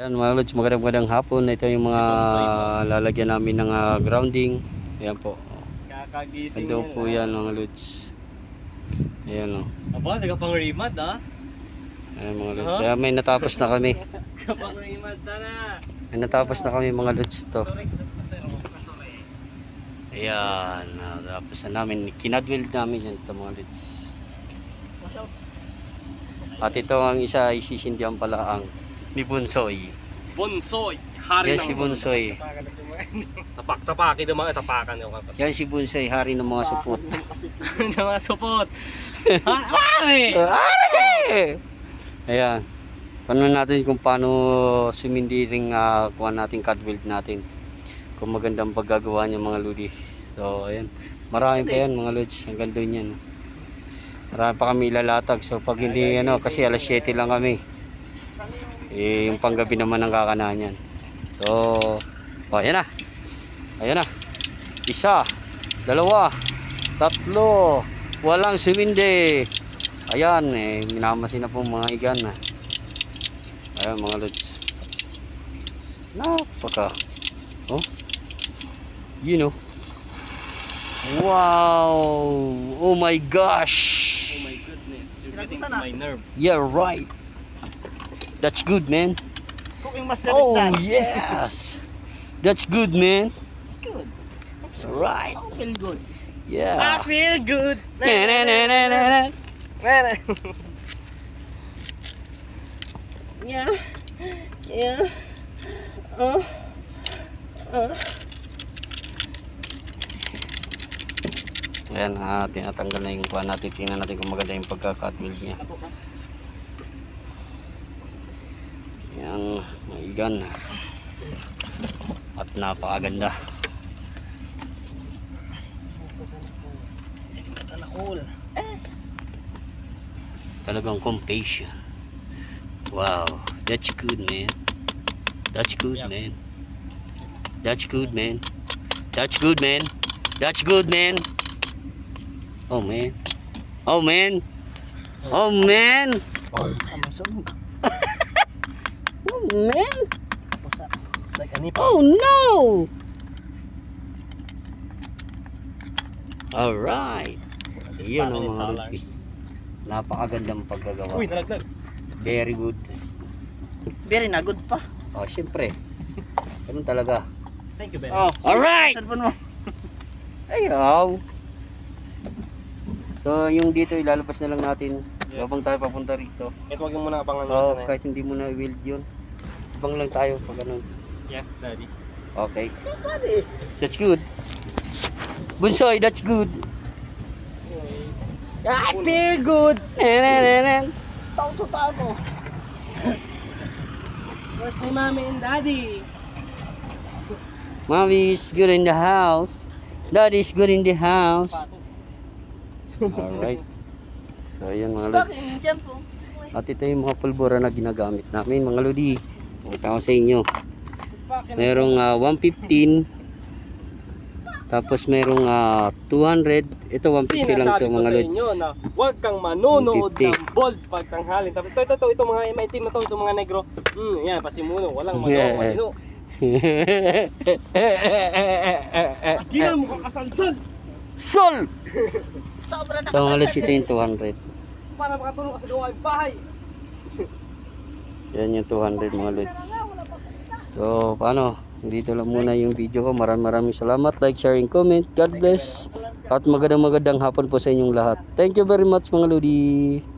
Yan mga lods, magandang magandang hapon. Ito yung mga lalagyan namin ng ah, grounding. Ayan po. Kakagising Ito po yan mga lods. Ayan o. Aba, nagapang-remad ah. Ayan mga lods. Ayan, may natapos na kami. Kapang-remad na na. May natapos na kami mga lods ito. Ayan. Natapos na namin. Kinadweld namin yan ito mga lods. At ito ang isa ay sisindihan pala ang ni Bunsoy. Bonsoy. Hari Yan ng si Bonsoy. Tapak-tapaki ng mga tapakan ng mga Yan si Bunsoy, hari ng mga supot. ng mga supot. Ha? Hari! Are! Ayan. Paano natin kung paano sumindiring uh, kuha natin cutweld natin. Kung magandang paggagawa niya mga ludi. So, ayan. Marami pa yan mga lods. Hanggang doon yan. Marami pa kami ilalatag. So, pag hindi ano, kasi alas 7 lang kami. Eh, yung panggabi naman ang kakanahan yan. So, oh, ayan na. Ayan na. Isa, dalawa, tatlo, walang sumindi. Ayan, eh, minamasin na po mga igan na. Ayan mga lods. Napaka. Oh. You know. Wow. Oh my gosh. Oh my goodness. You're getting my nerve. Yeah, right. That's good, man. Cooking master Oh, yes. That's good, man. good. Right. I feel good. Yeah. I feel good. Na, na, na, na, na, na. Yeah. Yeah. Uh. Uh. Ayan, ah, tinatanggal na yung kuha natin. Tingnan natin kung maganda yung pagka-cutwheel niya. Yan, maigan. At napakaganda. Talagang compassion. Wow, that's good, man. That's good, man. That's good, man. That's good, man. That's good, man. Oh, man. Oh, man. Oh, man. Oh, man. A nipple. Oh, no. Alright. Yun ang mga lupis. Napakagandang pagkagawa. Uy, nalaglag. Very good. Very na good pa. Oh, syempre. Ganun talaga. Thank you, Ben. Oh, Alright! cellphone mo. Ayaw. So, yung dito ilalabas na lang natin Yes. habang tayo papunta rito. Ito wag yung muna abangan So, nyo. kahit hindi mo na i-wield yun. Ibang lang tayo pag ganun. Yes, daddy. Okay. Yes, daddy. That's good. Bunsoy, that's good. I feel good. Nanananan. Tao to tao ko. Where's my mommy and daddy? Mommy's good in the house. Daddy's good in the house. Alright. So, ayan mga lods. At ito yung mga pulbura na ginagamit namin mga lodi. Pakita ko sa inyo. Merong ah, 115. Tapos merong ah, 200. Ito 150 lang to Sinasabi ko mga sa lods. inyo na huwag kang manonood 150. ng bold pagtanghalin. Tapos ito, ito, ito, ito mga maitim na to, ito mga negro. Hmm, yan, pasimuno. Walang Yeah. magawa. Yeah. Gila mo kang kasalsal. Sol! Sobra na So mga lods, ito yung 200. Para makatulong ka sa gawain bahay. Yan yung 200 mga lods. So, paano? Dito lang muna yung video ko. Maraming maraming salamat. Like, share, and comment. God bless. At magandang magandang hapon po sa inyong lahat. Thank you very much mga lodi.